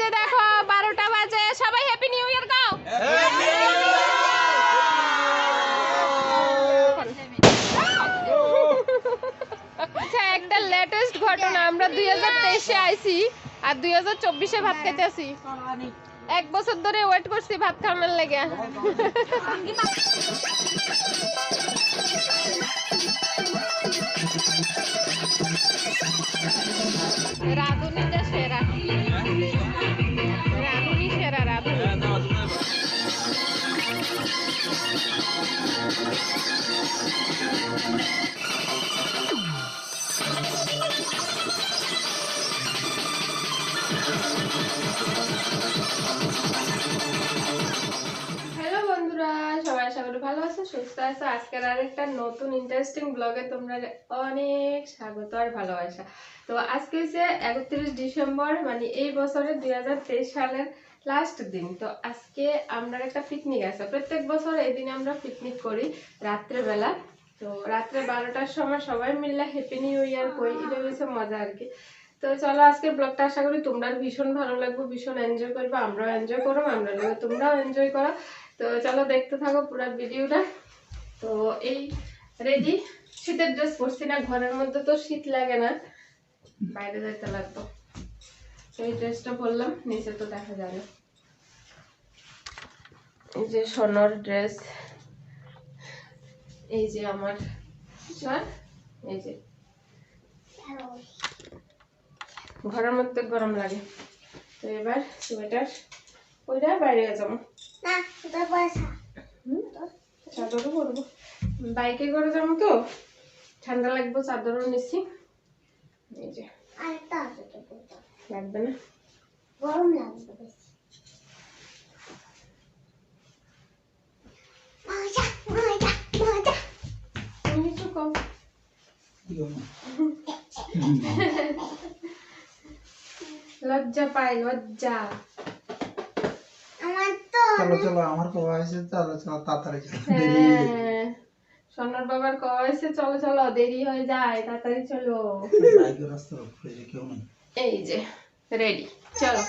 যে দেখো বারোটা বাজে। সবাই হ্যাপি নিউ ইয়ার গাও আচ্ছা একটা লেটেস্ট ঘটনা। আমরা দুই হাজার তেইশে আইছি আর দুই হাজার চব্বিশে ভাত খেতে আসি এক বছর ধরে ওয়েট করছি ভাত খাওয়ানোর লেগে। রাধুনিটা সেরা। সুস্থ আছো? আজকের আরেকটা নতুন ইন্টারেস্টিং ব্লগে তোমরা অনেক স্বাগত আর ভালোবাসা। তো আজকে হচ্ছে একত্রিশ ডিসেম্বর মানে এই বছরের দুই হাজার তেইশ সালের লাস্ট দিন। তো আজকে আমরা একটা পিকনিক আছে। প্রত্যেক বছর এই দিনে আমরা পিকনিক করি রাত্রেবেলা। তো রাত্রে বারোটার সময় সবাই মিলে হ্যাপি নিউ ইয়ার করি। এটা হচ্ছে মজা আর কি। তো চলো আজকের ব্লগটা আশা করি তোমরা ভীষণ ভালো লাগবে, ভীষণ এনজয় করবে। আমরাও এনজয় করো আমরা তোমরাও এনজয় করো। তো চলো দেখতে থাকো পুরো ভিডিওটা তো এই রেডি শীতের ড্রেস পরছি না ঘরের মধ্যে তো শীত লাগে না। বাইরে যাইতে লাগতো। তো এই ড্রেসটা পরলাম নিচে তো দেখা যাবে। এই যে সোনার ড্রেস এই যে আমার এই যে। ঘরের মধ্যে গরম লাগে। তো এবার সোয়েটার ওইটা বাইরে যাব। হুম? চাদরও পরবো। বাইকে করে যাব তো ঠান্ডা লাগবে চাদরও নিচ্ছি এই যে লাগবে না? গরম লাগবে বেশি। মজা মজা মজা। তুমি কিছু কম। লজ্জা পায় লজ্জা। চলো চলো আমার কবা হয়েছে চলো চলো তাড়াতাড়ি চলো দেরি হয়ে যাবে। হ্যাঁ সোনার বাবার কয়েছে চলো চলো দেরি হয়ে যায় তাড়াতাড়ি চলো। বাইকের রাস্তা কেউ নেই। এই যে রেডি চলো।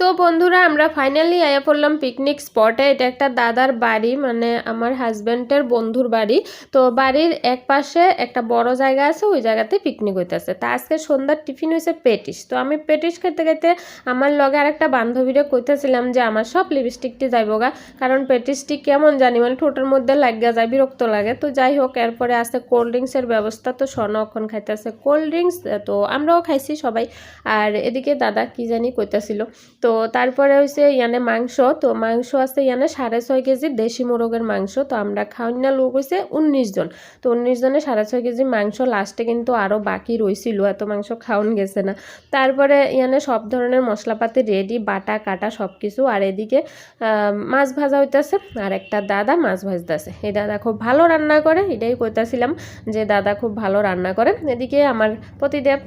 তো বন্ধুরা, আমরা ফাইনালি আয়া পড়লাম পিকনিক স্পটে এটা একটা দাদার বাড়ি মানে আমার হাজব্যান্ডের বন্ধুর বাড়ি। তো বাড়ির এক পাশে একটা বড় জায়গা আছে, ওই জায়গাতে পিকনিক হইতেছে। তা আজকে সন্ধ্যার টিফিন হয়েছে পেটিস তো আমি পেটিস খেতে খেতে আমার লগে আর একটা বান্ধবীরা কইতেছিলাম যে, আমার সব লিপস্টিকটি যাইবো গা। কারণ পেটিসটি কেমন জানি মানে ঠোঁটের মধ্যে লাগিয়া যায়, বিরক্ত লাগে। তো যাই হোক, এরপরে আছে কোল্ড ড্রিঙ্কসের ব্যবস্থা। তো স্বর্ণ সনক্ষণ খাইতেছে কোল্ড ড্রিঙ্কস তো আমরাও খাইছি সবাই। আর এদিকে দাদা কি জানি কইতাছিল তো তারপরে হয়েছে ইয়ানে মাংস, তো মাংস আছে ইয়ানে সাড়ে ছয় কেজি দেশি মোরগের মাংস, তো আমরা খাওয়ান না লোক হয়েছে উনিশ জন। তো উনিশ জনে সাড়ে ছয় কেজি মাংস লাস্টে কিন্তু আরও বাকি রইছিল, এত মাংস খাওয়ান গেছে না। তারপরে ইয়ানে সব ধরনের মশলাপাতি রেডি বাটা, কাটা সব কিছু আর এদিকে মাছ ভাজা হইতাছে, আর একটা দাদা মাছ ভাজতেছে। এই দাদা খুব ভালো রান্না করে, এটাই কইতাছিলাম যে দাদা খুব ভালো রান্না করে। এদিকে আমার প্রতিদেব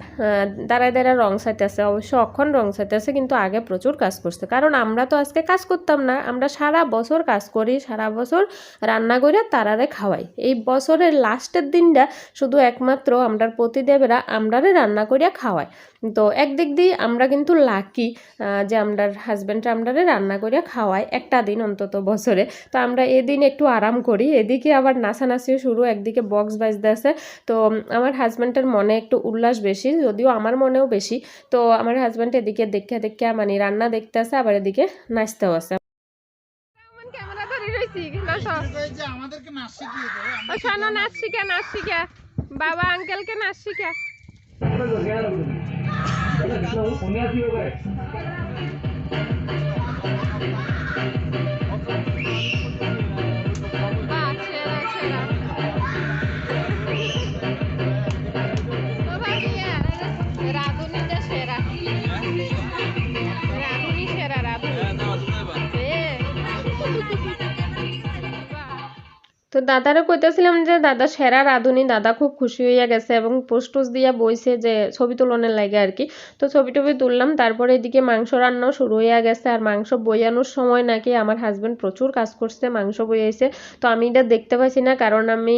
দাঁড়ায় দাঁড়ায় রং সাইতেছে অবশ্য অক্ষণ রং সাইতেছে কিন্তু আগে প্রচুর কাজ করছে। কারণ আমরা তো আজকে কাজ করতাম না, আমরা সারা বছর কাজ করি, সারা বছর রান্না করে তারারে খাওয়াই। এই বছরের লাস্টের দিনটা শুধু একমাত্র আমরা প্রতিদেবেরা আমরারে রান্না করিয়া খাওয়াই তো একদিক দিয়ে আমরা কিন্তু লাকি যে আমরা হাজব্যান্ডরা আমরারে রান্না করিয়া খাওয়াই একটা দিন অন্তত বছরে। তো আমরা এদিন একটু আরাম করি। এদিকে আবার নাচানাচিও শুরু একদিকে বক্স বাজতে আছে। তো আমার হাজব্যান্ডের মনে একটু উল্লাস বেশি যদিও আমার মনেও বেশি। তো আমার হাজব্যান্ড এদিকে দেখে দেখে মানে রান্না দেখতে আছে আবার এদিকে নাচতেও আছে। ক্যামেরা ধরে রইছি এই যে আমাদেরকে নাচ শিখিয়ে দেবে ও শোনো নাচ শিখা নাচ শিখা বাবা আঙ্কেলকে তো দাদারে কইতেছিলাম যে দাদা সেরা রাঁধুনি দাদা খুব খুশি হইয়া গেছে এবং পোস্ট টোস্ট দিয়া বইছে যে ছবি তুলনের লাগে আর কি। তো ছবি টবি তুললাম তারপরে এদিকে মাংস রান্নাও শুরু হইয়া গেছে আর মাংস বইয়ানোর সময় নাকি আমার হাজব্যান্ড প্রচুর কাজ করছে মাংস বইয়াইছে তো আমি এটা দেখতে পাইছি না কারণ আমি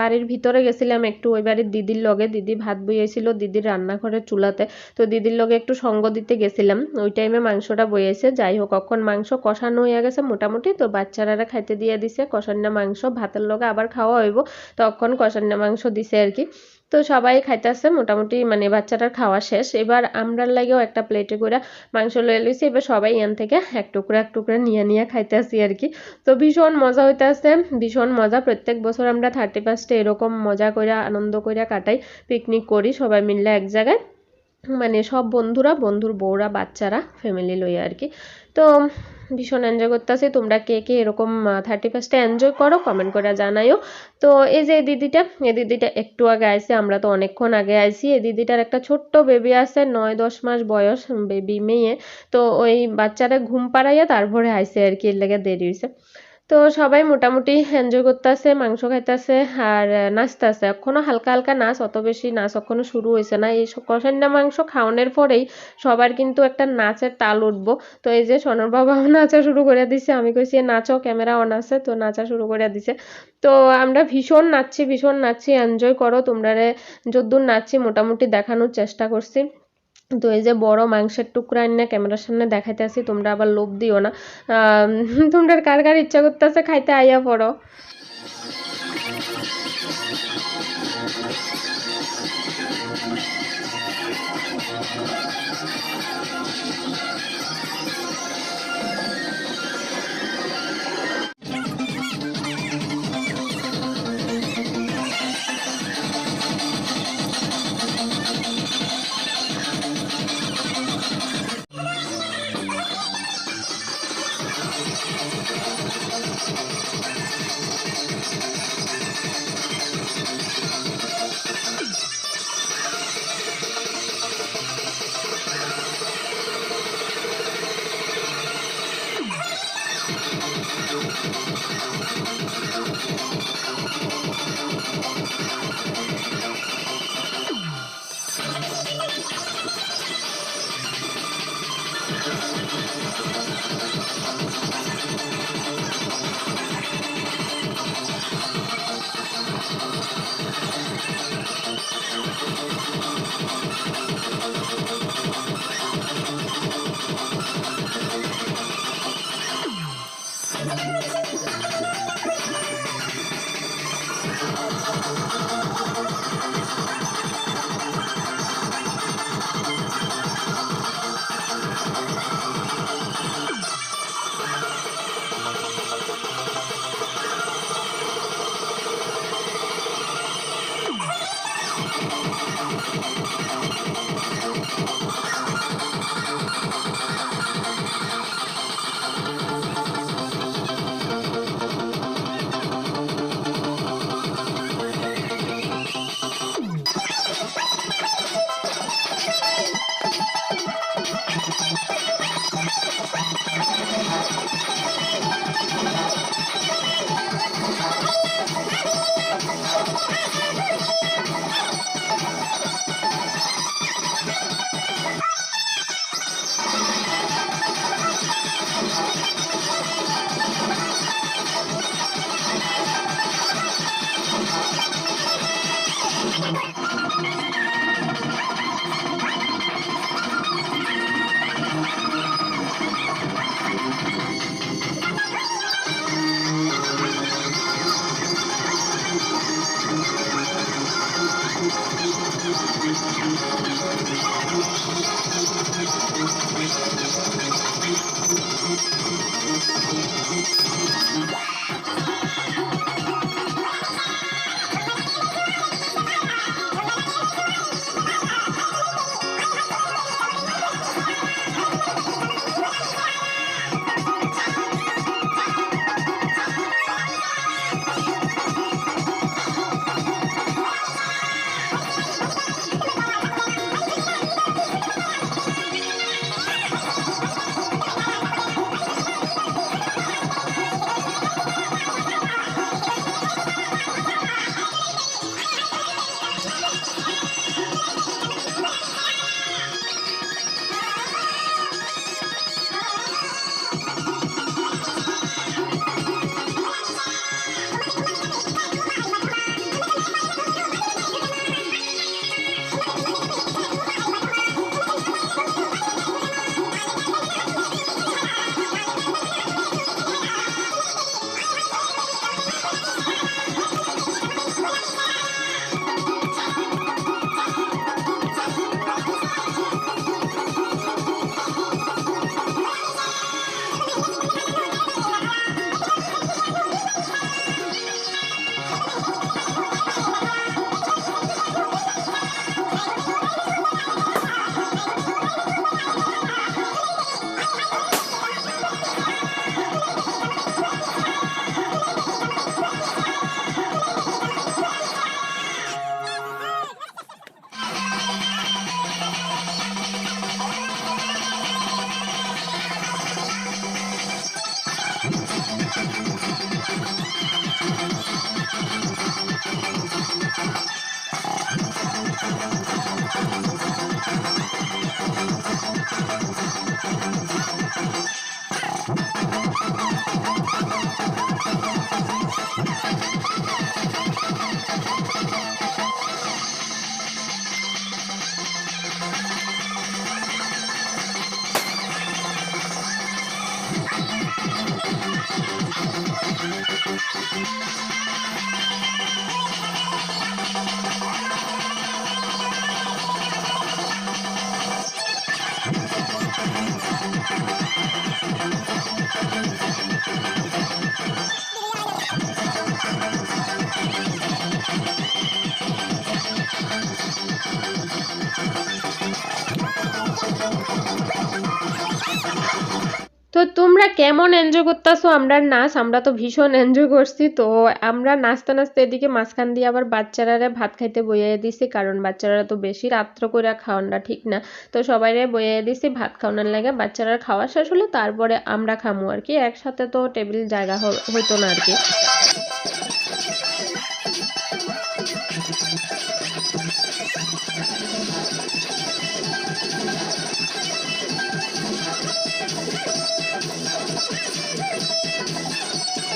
বাড়ির ভিতরে গেছিলাম একটু, ওই বাড়ির দিদির লগে, দিদি ভাত বইয়েছিল দিদির রান্নাঘরের চুলাতে। তো দিদির লগে একটু সঙ্গ দিতে গেছিলাম, ওই টাইমে মাংসটা বইয়েছে যাই হোক কখন মাংস কষানো হয়ে গেছে মোটামুটি। তো বাচ্চারা খাইতে দিয়ে দিছে কষান্না মাংস ভাতের লগে আবার খাওয়া হইব, তখন কষান্না মাংস দিছে আর কি তো সবাই খাইতেছে, মোটামুটি মানে বাচ্চাটার খাওয়া শেষ। এবার আমরার লাগেও একটা প্লেটে করে মাংস লয়ে লইছি, এবার সবাই এন থেকে এক টুকরা এক টুকরা নিয়ে নিয়ে খাইতেছি আর কি তো ভীষণ মজা হইতেছে, ভীষণ মজা। প্রত্যেক বছর আমরা থার্টি ফার্স্টে এরকম মজা করে আনন্দ করে কাটাই পিকনিক করি সবাই মিলে এক জায়গায়। মানে সব বন্ধুরা, বন্ধুর বউরা, বাচ্চারা ফ্যামিলি লইয়া আর কি তো ভীষণ এনজয় করতেছি। তোমরা কে কে এরকম থার্টি ফার্স্টে এনজয় করো কমেন্ট করে জানাইও তো এই যে দিদিটা, এই দিদিটা একটু আগে আইছে, আমরা তো অনেকক্ষণ আগে আইসি এই দিদিটার একটা ছোট্ট বেবি আছে নয় দশ মাস বয়স বেবি মেয়ে। তো ওই বাচ্চারা ঘুম পাড়াইয়া তারপরে আইসে আর কি, এর লেগে দেরি হয়েছে তো সবাই মোটামুটি এনজয় করতেছে, মাংস খাইতেছে আর নাচতেছে। এখনও হালকা হালকা নাচ, অত বেশি নাচ এখনও শুরু হয়েছে না। এই কষান্না মাংস খাওয়ানোর পরেই সবার কিন্তু একটা নাচের তাল উঠবো। তো এই যে সোনার বাবাও নাচা শুরু করে দিছে, আমি কইছি নাচো, ক্যামেরা অন আছে। তো নাচা শুরু করে দিছে। তো আমরা ভীষণ নাচছি ভীষণ নাচছি এনজয় করো। তোমরা যদ্দূর নাচছি, মোটামুটি দেখানোর চেষ্টা করছি। তো এই যে বড় মাংসের টুকরা এনে ক্যামেরার সামনে দেখাইতে আসি, তোমরা আবার লোভ দিও না। তোমরা কার কার ইচ্ছা করতেছে খাইতে আইয়া পড়ো। তো তোমরা কেমন এনজয় করতেছো? আমরা নাচ, আমরা তো ভীষণ এনজয় করছি। তো আমরা নাচতে নাচতে এদিকে মাঝখান দিয়ে আবার বাচ্চারা ভাত খাইতে বইয়ে দিছি, কারণ বাচ্চারা তো বেশি রাত্র করে খাওয়ানটা ঠিক না? তো সবাই বইয়ে দিছি, ভাত খাওয়ানোর লাগে বাচ্চারা খাওয়া শেষ হলে তারপরে আমরা খামু আর কি। একসাথে তো টেবিল জায়গা হইতো না আর কি। ハハハハ!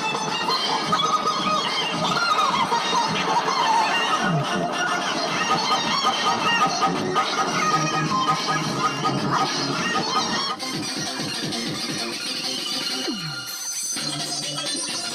Thank you.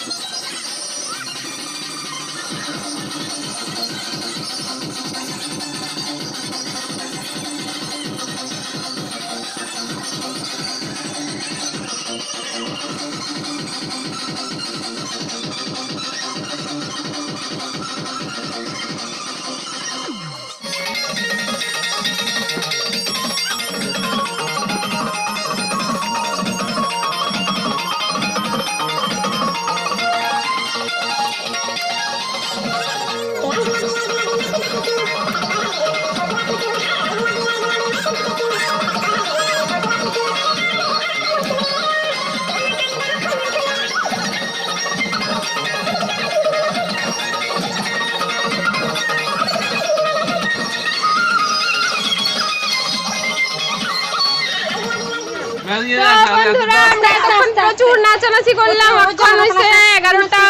বন্ধুরা আমরা এতক্ষণ প্রচুর নাচানাচি করলাম এখন হয়েছে এগারোটা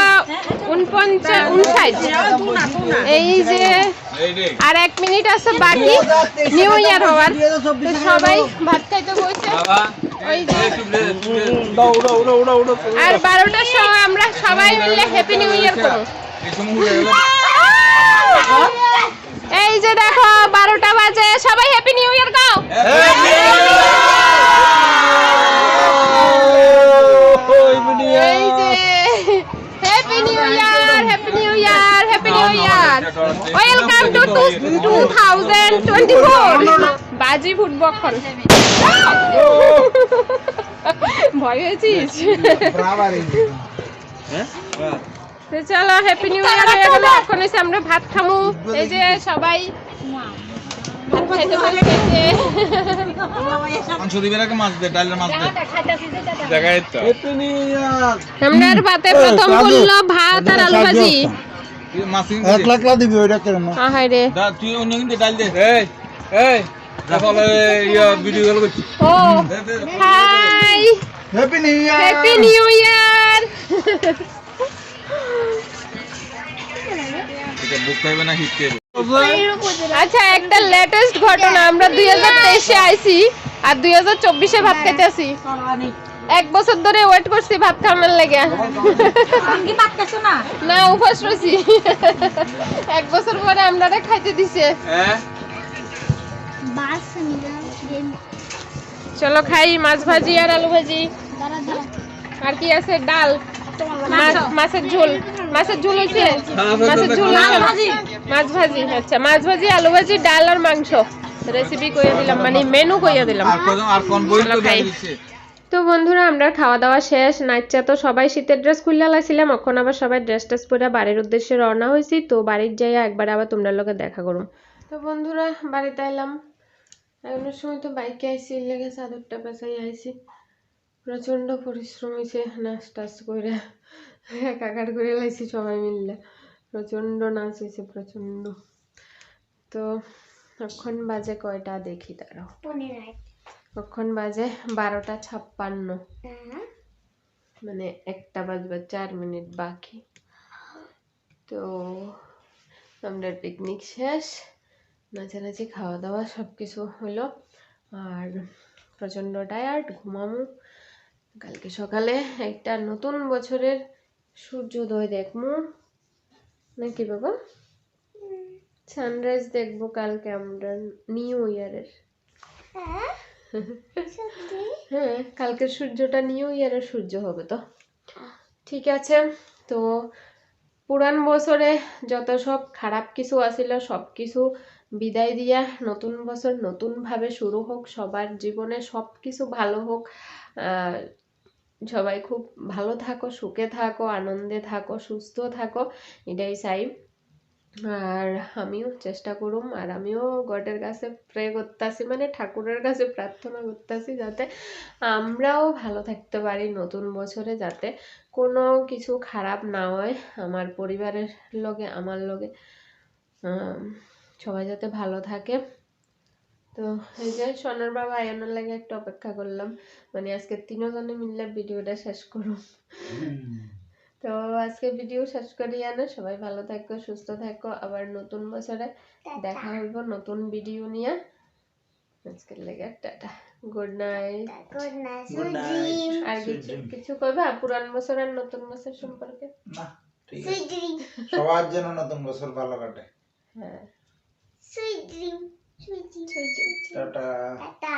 উনপঞ্চাশ উনষাট। এই যে আর এক মিনিট আছে বাকি নিউ ইয়ার হওয়ার। তো সবাই ভাত খাইতে বসে। ওই যে আর বারোটার সময় আমরা সবাই মিলে হ্যাপি নিউ ইয়ার করব। এই যে দেখো বারোটা বাজে। সবাই হ্যাপি নিউ ইয়ার গাও এই যে happy new year happy new year happy new year welcome to two thousand twenty four বাজি ফুটবল ভয় হয়েছিস তো চলো হ্যাপি নিউ ইয়ার হয়ে গেল এখন এসে আমরা ভাত খামু। এই যে সবাই আমরা ভাতে প্রথম বলল ভাত আর আলু ভাজি। এক লাখ লাখ দিবি ওইটা কেন আহাই রে। দা তুই অন্য কিন্তু ডাল দে। এই এই দেখো ইয়া ভিডিও গেল ও hi. Happy new year happy new year এটা বুক খাইবে না হিট খাইবে? আচ্ছা একটা লেটেস্ট ঘটনা। আমরা দুই হাজার তেইশে আইছি আর দুই হাজার চব্বিশে ভাত খাইতে আসি এক বছর ধরে ওয়েট করছি ভাত খাওয়ানোর লেগে। না? উপাস রয়েছি। এক বছর পরে আমরা খাইতে দিছে। হ্যাঁ? চলো খাই মাছ ভাজি আর আলু ভাজি। আর কি আছে? ডাল। মাছ- মাছের ঝোল। মাছের ঝোল হয়েছে? মাছের ঝোল। মাছ ভাজি? আচ্ছা। মাছ ভাজি আলু ভাজি ডাল আর মাংস। রেসিপি কইয়া দিলাম মানে মেনু কইয়া দিলাম। আর কোন বই তো খাই। দিছে? তো বন্ধুরা, আমরা খাওয়া দাওয়া শেষ নাচা তো সবাই শীতের ড্রেস খুললে লাগছিলাম এখন আবার সবাই ড্রেস ট্রেস পরে বাড়ির উদ্দেশ্যে রওনা হয়েছি, তো বাড়ির যাইয়া একবার আবার তোমরা লোকে দেখা করুম তো বন্ধুরা, বাড়িতে এলাম। এখনের সময় তো বাইকে আইসি লেগে চাদরটা পেঁচাই আইসি প্রচণ্ড পরিশ্রম হয়েছে নাচ টাচ করে একাকার করে লাইছি সবাই মিললে। প্রচণ্ড নাচ হয়েছে প্রচণ্ড তো এখন বাজে কয়টা, দেখি দাঁড়াও। কখন বাজে বারোটা ছাপ্পান্ন। হ্যাঁ। মানে একটা বাজবার চার মিনিট বাকি। তো আমরা পিকনিক শেষ। নাচানাচি খাওয়া দাওয়া সব কিছু হলো। আর প্রচণ্ড টায়ার্ড ঘুমামু। কালকে সকালে একটা নতুন বছরের সূর্যোদয় দেখমু। নাকি বাবা? সানরাইজ দেখব কালকে আমরা নিউ ইয়ারের হ্যাঁ কালকের সূর্যটা নিউ ইয়ারের সূর্য হবে তো। ঠিক আছে, তো পুরান বছরে যত সব খারাপ কিছু আছিল সব কিছু বিদায় দিয়া নতুন বছর নতুনভাবে শুরু হোক, সবার জীবনে সব কিছু ভালো হোক সবাই খুব ভালো থাকো, সুখে থাকো, আনন্দে থাকো, সুস্থ থাকো, এটাই চাই আর আমিও চেষ্টা করুম, আর আমিও গডের কাছে প্রে করতেছি মানে ঠাকুরের কাছে প্রার্থনা করতেছি যাতে আমরাও ভালো থাকতে পারি নতুন বছরে, যাতে কোনো কিছু খারাপ না হয় আমার পরিবারের লগে, আমার লগে। সবাই যাতে ভালো থাকে। তো এই যে সোনার বাবা আয়নের লাগে একটু অপেক্ষা করলাম মানে আজকে তিনজনে মিললে ভিডিওটা শেষ করুম। তো আজকে ভিডিও শেষ করি আনে। সবাই ভালো থাকো সুস্থ থাকো। আবার নতুন বছরে দেখা হইব নতুন ভিডিও নিয়ে। আজকের লেগে টাটা। Good night good. আর কিছু কিছু কইবা? পুরান বছর আর নতুন বছর সম্পর্কে? না ঠিক আছে। সবার জন্য নতুন বছর ভালো কাটে। হ্যাঁ। Sweet dream sweet dream tata. Tata.